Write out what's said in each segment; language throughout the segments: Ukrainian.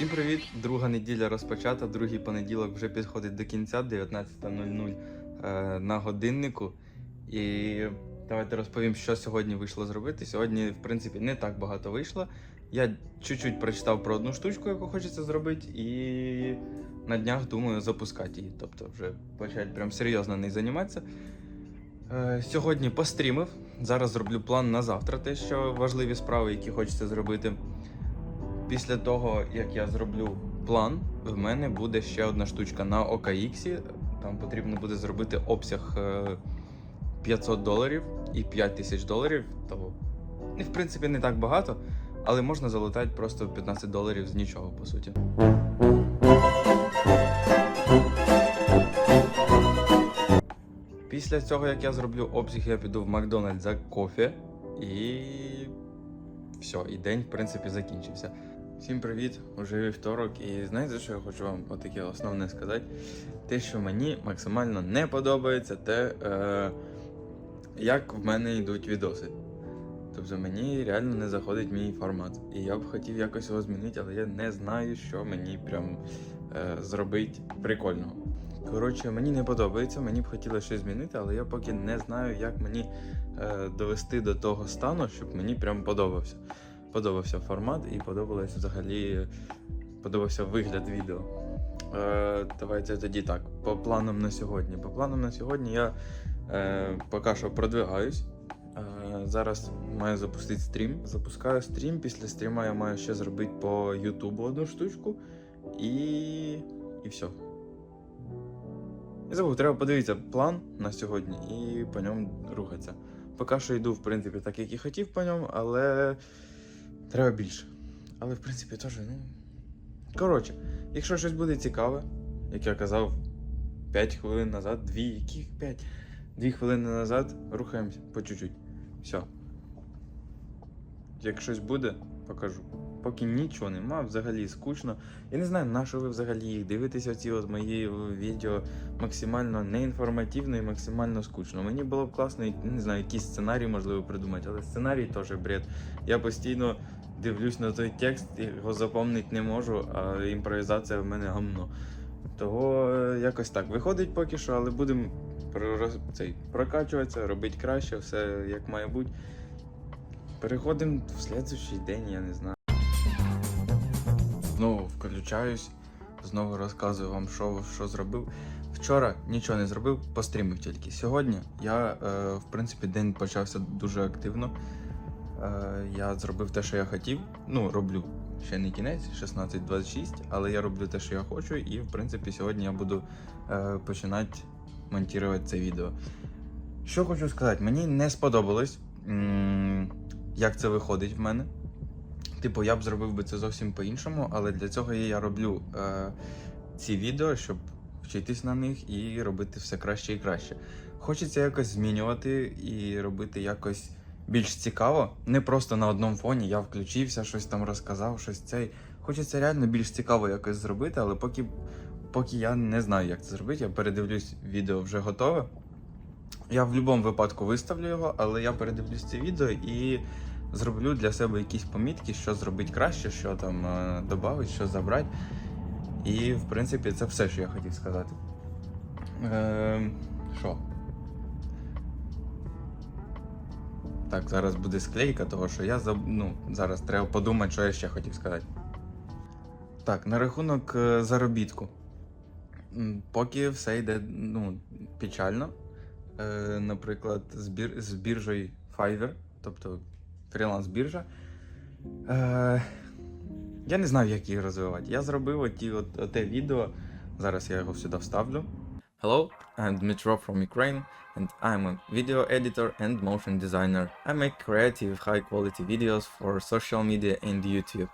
Всім привіт! Друга неділя розпочата, другий понеділок вже підходить до кінця, 19.00 е, на годиннику. І давайте розповім, що сьогодні вийшло зробити. Сьогодні, в принципі, не так багато вийшло. Я чуть-чуть прочитав про одну штучку, яку хочеться зробити, і на днях думаю запускати її. Тобто вже почати прям серйозно нею займатися. Е, Сьогодні пострімив. Зараз зроблю план на завтра, те, що важливі справи, які хочеться зробити. Після того, як я зроблю план, в мене буде ще одна штучка на OKX. Там потрібно буде зробити обсяг е, 500 доларів і 5 тисяч доларів. То, ну, в принципі, не так багато, але можна залутати просто 15 доларів з нічого, по суті. Після цього, як я зроблю обсяг, я піду в Макдональдс за кофе і все, і день, в принципі, закінчився. Всім привіт! Уже вівторок, і знаєте, що я хочу вам отаке основне сказати? Те, що мені максимально не подобається, те, е, як в мене йдуть відоси. Тобто мені реально не заходить мій формат. І я б хотів якось його змінити, але я не знаю, що мені прям е, зробити прикольного. Коротше, мені не подобається, мені б хотілося щось змінити, але я поки не знаю, як мені е, довести до того стану, щоб мені прям подобався. Подобався формат і подобалось взагалі подобався вигляд відео. Е, давайте тоді так. По планам на сьогодні. По планам на сьогодні я е, поки що продвигаюсь. Е, зараз маю запустити стрім. Запускаю стрім. Після стріма я маю ще зробити по Ютубу одну штучку. І. і все. І забув, треба подивитися план на сьогодні і по ньому рухатися. Поки що йду, в принципі, так, як і хотів по ньому, але треба більше. Але, в принципі, теж, ну. Коротше, якщо щось буде цікаве, як я казав 5 хвилин назад, 2, яких 5? 2 хвилини назад рухаємося по чуть-чуть. Все. Як щось буде, покажу. Поки нічого нема, взагалі скучно. Я не знаю, на що ви взагалі їх дивитеся, ці от мої відео максимально неінформативно і максимально скучно. Мені було б класно, не знаю, якийсь сценарій можливо придумати, але сценарій теж бред. Я постійно дивлюсь на той текст, його запомнити не можу, а імпровізація в мене гамно. Того е, якось так виходить поки що, але будемо прокачуватися, робити краще, все як має бути. Переходимо в слідчий день, я не знаю. Знову включаюсь, знову розказую вам, що, що зробив. Вчора нічого не зробив, пострімив тільки. Сьогодні я, е, в принципі, день почався дуже активно. Е, я зробив те, що я хотів. Ну, роблю ще не кінець, 16-26, але я роблю те, що я хочу, і в принципі сьогодні я буду е, починати монтувати це відео. Що хочу сказати, мені не сподобалось, як це виходить в мене. Типу, я б зробив би це зовсім по-іншому, але для цього я роблю е, ці відео, щоб вчитись на них і робити все краще і краще. Хочеться якось змінювати і робити якось більш цікаво. Не просто на одному фоні я включився, щось там розказав, щось цей. Хочеться реально більш цікаво якось зробити, але поки, поки я не знаю, як це зробити, я передивлюсь відео вже готове. Я в будь-якому випадку виставлю його, але я передивлюсь це відео і зроблю для себе якісь помітки, що зробити краще, що там е, додати, що забрати. І, в принципі, це все, що я хотів сказати. Е, Так, зараз буде склейка, того що я ну, зараз треба подумати, що я ще хотів сказати. Так, на рахунок е, заробітку. Поки все йде ну, печально. Е, наприклад, з, бір... з біржею Fiverr, тобто фріланс-біржа. Е, я не знаю, як її розвивати. Я зробив оті, от, те відео. Зараз я його сюди вставлю. Hello, I'm Dmitro from Ukraine, and I'm a video editor and motion designer. I make creative, high quality videos for social media and YouTube.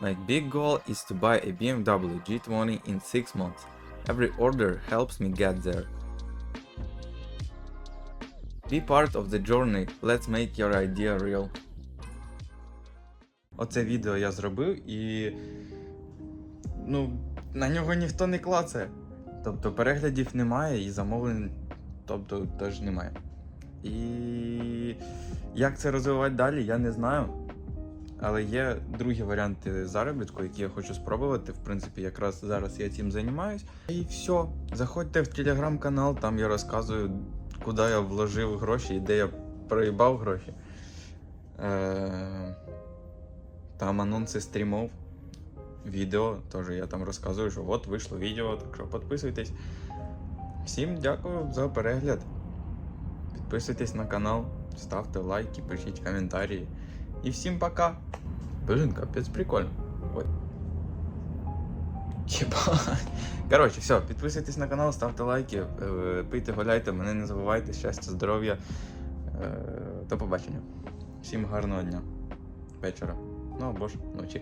My big goal is to buy a BMW G20 in 6 months. Every order helps me get there. Be part of the journey. Let's make your idea real. Оце відео я зробив і. Ну, на нього ніхто не клацає. Тобто переглядів немає і замовлень тобто, теж немає. І як це розвивати далі, я не знаю. Але є другі варіанти заробітку, які я хочу спробувати. В принципі, якраз зараз я цим займаюсь. І все. Заходьте в телеграм-канал, там я розказую, куди я вложив гроші і де я проїбав гроші. Е, Там анонси стрімов, відео. Теж я там розказую, що от вийшло відео, так що підписуйтесь. Всім дякую за перегляд. Підписуйтесь на канал, ставте лайки, пишіть коментарі. І всім пока! Блин, капець прикольно. Ой. Єбать. Коротше, все, підписуйтесь на канал, ставте лайки, е, пийте, гуляйте, мене не забувайте, щастя, здоров'я. Е, До побачення. Всім гарного дня. Вечора. Ну або ж ночі.